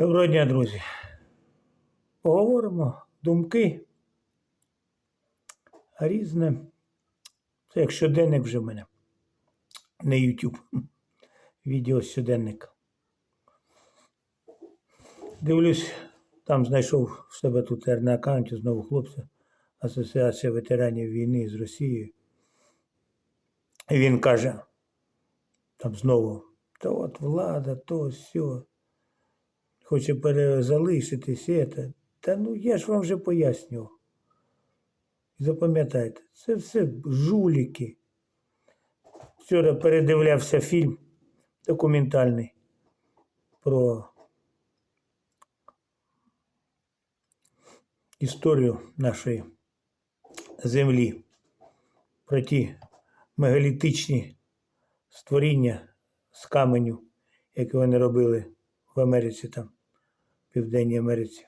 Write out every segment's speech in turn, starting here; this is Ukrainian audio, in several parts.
Доброго дня, друзі. Поговоримо думки. Різне. Це як щоденник вже в мене. Не YouTube. Відео щоденник. Дивлюсь, там знайшов в себе тут на аккаунті знову хлопця. Асоціація ветеранів війни з Росією. І він каже, там знову, та от влада, то все хоче перезалишитись, це. Та ну я ж вам вже пояснював. Запам'ятайте, це все жуліки. Вчора передивлявся фільм документальний про історію нашої землі, про ті мегалітичні створіння з каменю, які вони робили в Америці там, Південній Америці.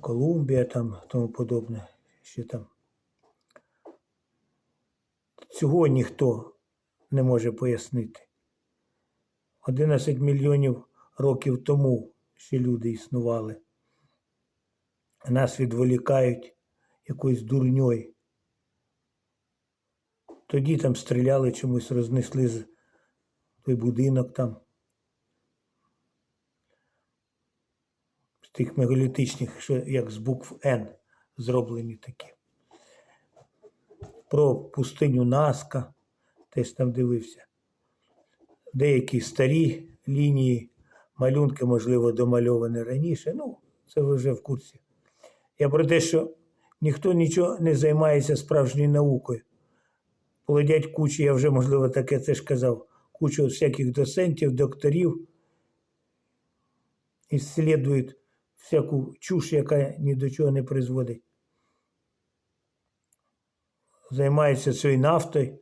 Колумбія там, тому подобне, ще там. Цього ніхто не може пояснити. 11 мільйонів років тому ще люди існували. Нас відволікають якоюсь дурньою. Тоді там стріляли чомусь, рознесли той будинок там. Тих мегалітичних, що як з букв Н зроблені такі. Про пустиню Наска, теж там дивився. Деякі старі лінії, малюнки, можливо, домальовані раніше. Ну, це вже в курсі. Я про те, що ніхто нічого не займається справжньою наукою. Плодять кучі, я вже, можливо, таке теж казав, кучу всяких доцентів, докторів, ісследують всяку чуш, яка ні до чого не призводить. Займаються цією нафтою.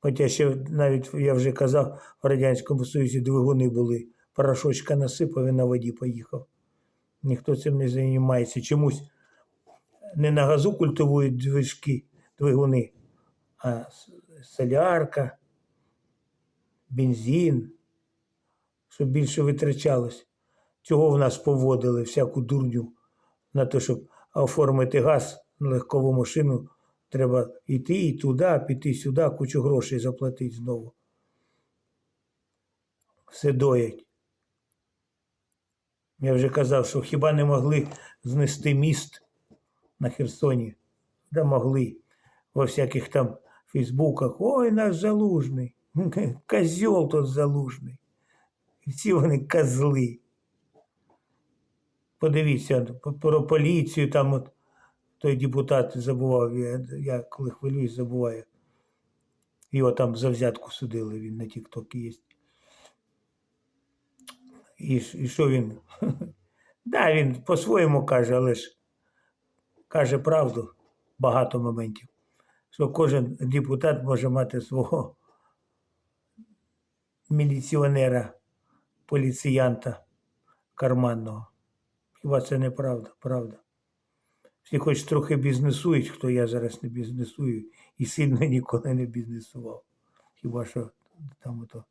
Хоча ще навіть я вже казав, в Радянському Союзі двигуни були. Порошочка насипав і на воді поїхав. Ніхто цим не займається. Чомусь не на газу культивують движки, двигуни, а солярка, бензин, щоб більше витрачалось. Чого в нас поводили всяку дурню на те, щоб оформити газ на легкову машину, треба йти і туди, піти сюди, кучу грошей заплатити знову. Все доять. Я вже казав, що хіба не могли знести міст на Херсоні? Да могли. Во всяких там фейсбуках. Ой, наш залужний. Козьол тот залужний. Всі вони козли. Подивіться про поліцію, там от той депутат забував, я, я коли хвилююсь, забуваю. Його там за взятку судили, він на Тік-Ток є. І, і що він? да, він по-своєму каже, але ж каже правду багато моментів. Що кожен депутат може мати свого міліціонера, поліціянта карманного. Хіба це не правда? Правда. Всі хоч трохи бізнесують, хто я зараз не бізнесую і сильно ніколи не бізнесував. Хіба що там ото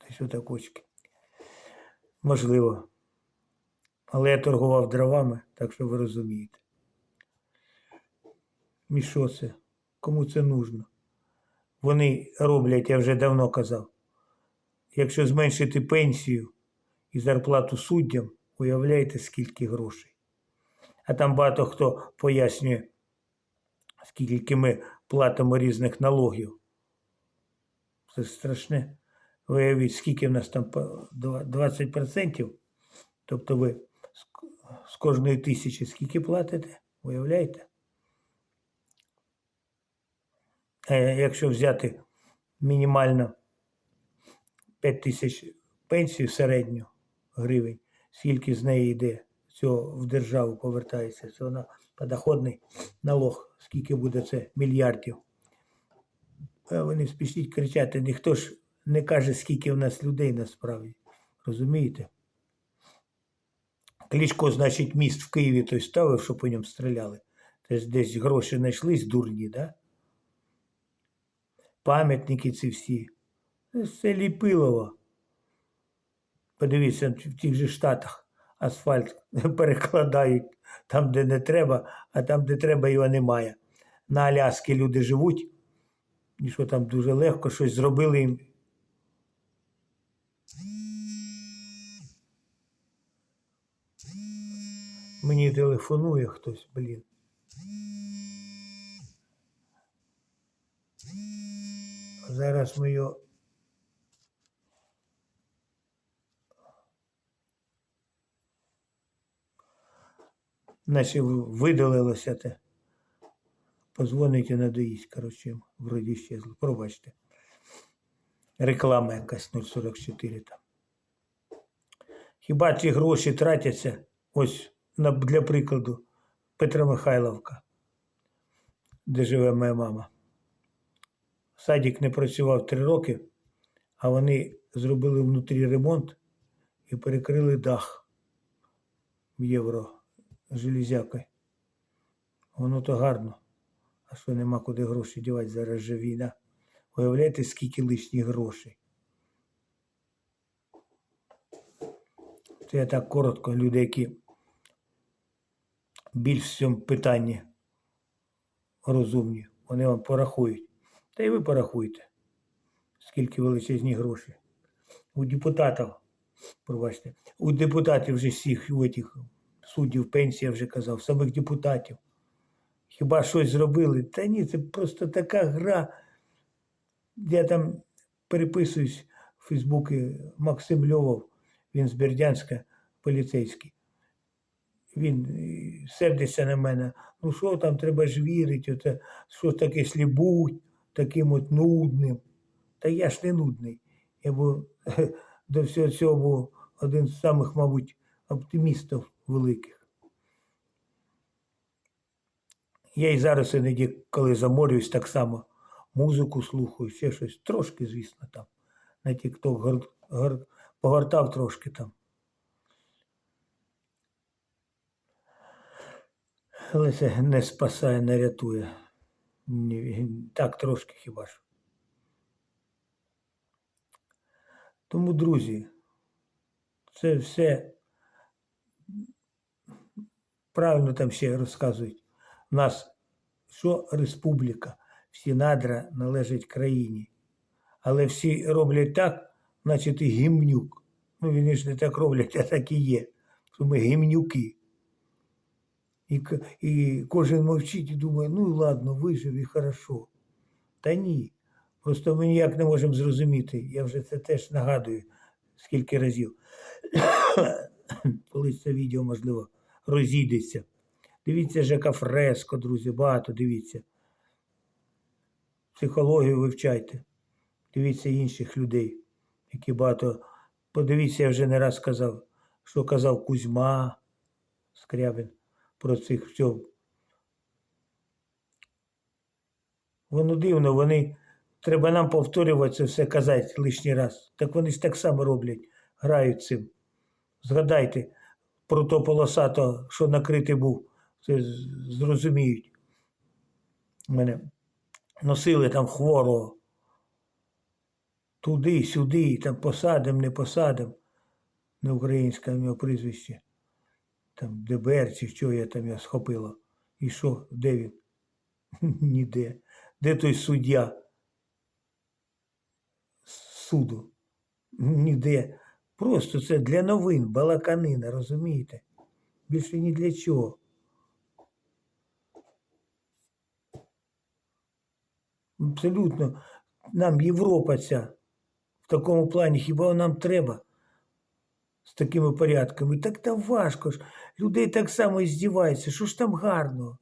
десь отакочки. Можливо. Але я торгував дровами, так що ви розумієте. І що це? Кому це нужно? Вони роблять, я вже давно казав. Якщо зменшити пенсію і зарплату суддям, уявляєте, скільки грошей. А там багато хто пояснює, скільки ми платимо різних налогів. Це страшне. Виявіть, скільки в нас там 20%. Тобто ви з кожної тисячі скільки платите? Уявляєте? А якщо взяти мінімально 5 тисяч пенсію середню гривень, скільки з неї йде, цього в державу повертається, це на подоходний налог, скільки буде це мільярдів. А ви не спішіть кричати, ніхто ж не каже, скільки в нас людей насправді. Розумієте? Кличко, значить, міст в Києві той ставив, щоб по ньому стріляли. Теж десь гроші знайшлись, дурні, да? Пам'ятники ці всі. Це Ліпилово. Подивіться, в тих же Штатах асфальт перекладають там, де не треба, а там, де треба, його немає. На Аляскі люди живуть, і що там дуже легко, щось зробили їм. Мені телефонує хтось, блін. Зараз ми його. Наче видалилося те. Позвонить і надоїсть, коротше, вроді щезло. Пробачте. Реклама якась 044 там. Хіба ці гроші тратяться? Ось для прикладу Петра Михайловка, де живе моя мама. Садик не працював три роки, а вони зробили внутрі ремонт і перекрили дах в євро железякою. Воно то гарно. А що нема куди гроші дівати, зараз же війна. Уявляєте, скільки лишніх грошей. Це я так коротко, люди, які більш в цьому питанні розумні, вони вам порахують. Та й ви порахуйте, скільки величезні гроші. У депутатів, пробачте, у депутатів вже всіх, у этих суддів пенсія вже казав, самих депутатів. Хіба щось зробили? Та ні, це просто така гра. Я там переписуюсь в Фейсбуці Максим Льовов, він з Бердянська, поліцейський. Він е, сердиться на мене. Ну що там, треба ж вірити, оце, що таке слібуть, таким от нудним. Та я ж не нудний. Я був до всього цього був один з самих, мабуть, оптимістів великих. Я і зараз іноді, коли заморююсь, так само музику слухаю, ще щось. Трошки, звісно, там. На тік-ток гор, гор, погортав трошки там. Але це не спасає, не рятує. Так трошки хіба ж. Тому, друзі, це все правильно там ще розказують. У нас що республіка, всі надра належать країні. Але всі роблять так, значить і гімнюк. Ну, вони ж не так роблять, а так і є. Що ми гімнюки. І, і кожен мовчить і думає, ну ладно, вижив і хорошо. Та ні. Просто ми ніяк не можемо зрозуміти. Я вже це теж нагадую скільки разів. Коли це відео, можливо, розійдеться. Дивіться Жека Фреско, друзі, багато дивіться. Психологію вивчайте. Дивіться інших людей, які багато. Подивіться, я вже не раз казав, що казав Кузьма Скрябин про цих все. Воно дивно, вони. Треба нам повторювати це все казати лишній раз. Так вони ж так само роблять, грають цим. Згадайте про то полосато, що накритий був, це зрозуміють. Мене носили там хворого. Туди, сюди, там посадим, не посадим. Не українське нього прізвище. Там ДБР чи що я там я схопило. І що, де він? Ніде. Де той суддя? суду? Ніде. Просто це для новин, балаканина, розумієте? Більше ні для чого. Абсолютно. Нам Європа ця в такому плані, хіба нам треба з такими порядками? Так там важко ж. Людей так само здіваються. Що ж там гарного?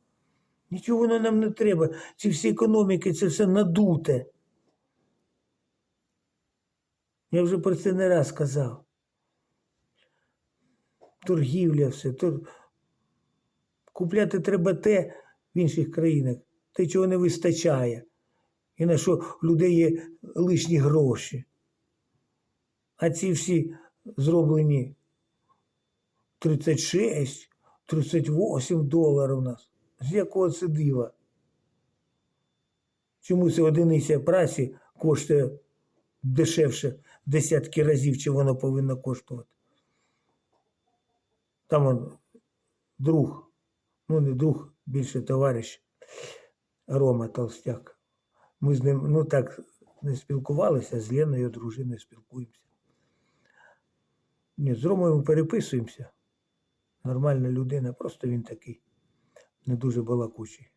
Нічого воно нам не треба. Ці всі економіки, це все надуте. Я вже про це не раз казав. Торгівля, все. Тор... Купляти треба те в інших країнах, те, чого не вистачає. І на що в людей є лишні гроші. А ці всі зроблені 36, 38 доларів у нас. З якого це дива? Чому це одиниця праці коштує дешевше десятки разів, чи воно повинно коштувати. Там он друг, ну не друг, більше товариш Рома Толстяк. Ми з ним, ну так, не спілкувалися, з Леною, дружиною спілкуємося. Ні, з Ромою ми переписуємося. Нормальна людина, просто він такий, не дуже балакучий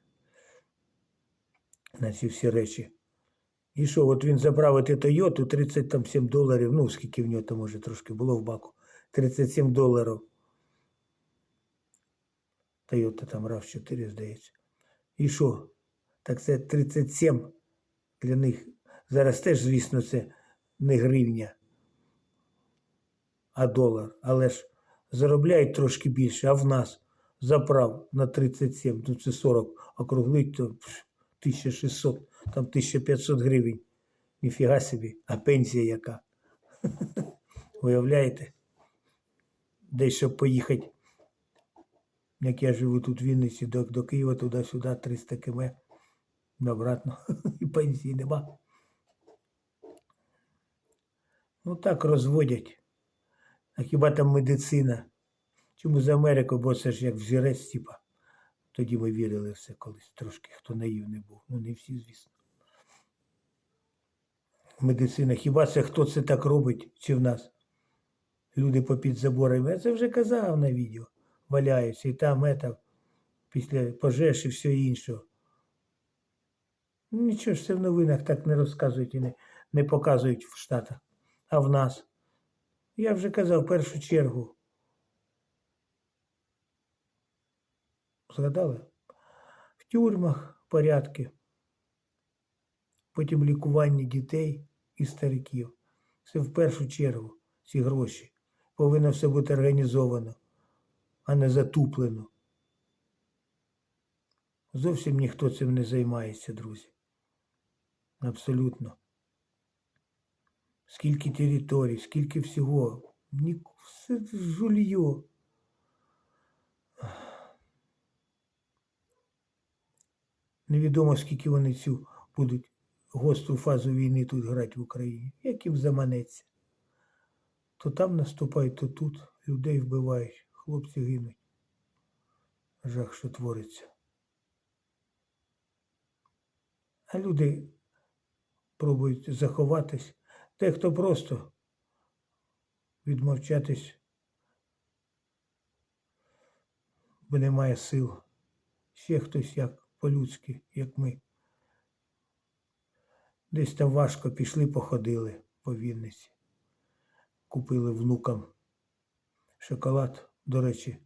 на ці всі речі. І що, от він забрав ти Тойоту 37 доларів, ну скільки в нього там може трошки було в баку. 37 доларів. Тойота там RAV 4, здається. І що? Так це 37 для них. Зараз теж, звісно, це не гривня, а долар. Але ж заробляють трошки більше, а в нас заправ на 37, ну це 40, округлить, то 1600, там 1500 гривень. Ніфіга собі, а пенсія яка. Уявляєте? Десь щоб поїхати, як я живу тут в Вінниці, до, до Києва туди-сюди 300 км обратно. І пенсії нема. Ну так розводять. А хіба там медицина? Чому з Америку, бо це ж як взірець, типа. Тоді ми вірили в це колись трошки, хто наївний був. Ну не всі, звісно. Медицина, хіба це хто це так робить, чи в нас? Люди попід заборами. Я це вже казав на відео. Валяються і там, это, після пожеж і все. Ну, Нічого ж це в новинах так не розказують і не, не показують в Штатах. А в нас. Я вже казав в першу чергу. Згадали? В тюрмах порядки, потім лікування дітей і стариків. Це в першу чергу ці гроші. Повинно все бути організовано, а не затуплено. Зовсім ніхто цим не займається, друзі. Абсолютно. Скільки територій, скільки всього. Все жульйо. Невідомо, скільки вони цю будуть гостру фазу війни тут грати в Україні. Як їм заманеться. То там наступають, то тут людей вбивають, хлопці гинуть. Жах, що твориться. А люди пробують заховатись. Дехто просто відмовчатись, бо немає сил. Ще хтось як по-людськи, як ми. Десь там важко пішли, походили по Вінниці. Купили внукам шоколад. До речі,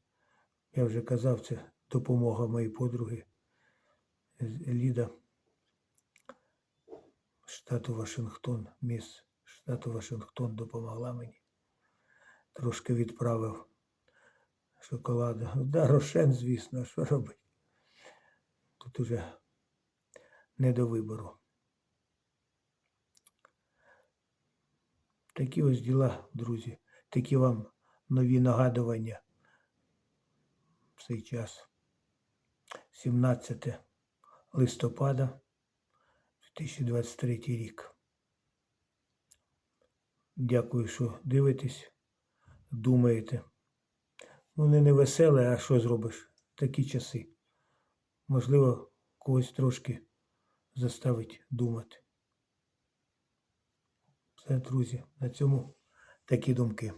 я вже казав, це допомога моїй подруги Ліда штату Вашингтон, міс штату Вашингтон допомогла мені. Трошки відправив шоколаду. Да, Рошен, звісно, що робить? Тут уже не до вибору. Такі ось діла, друзі. Такі вам нові нагадування цей час. 17 листопада 2023 рік. Дякую, що дивитесь, думаєте. Ну, не невеселе, а що зробиш? Такі часи. Можливо, когось трошки заставить думати. Все, друзі, на цьому такі думки.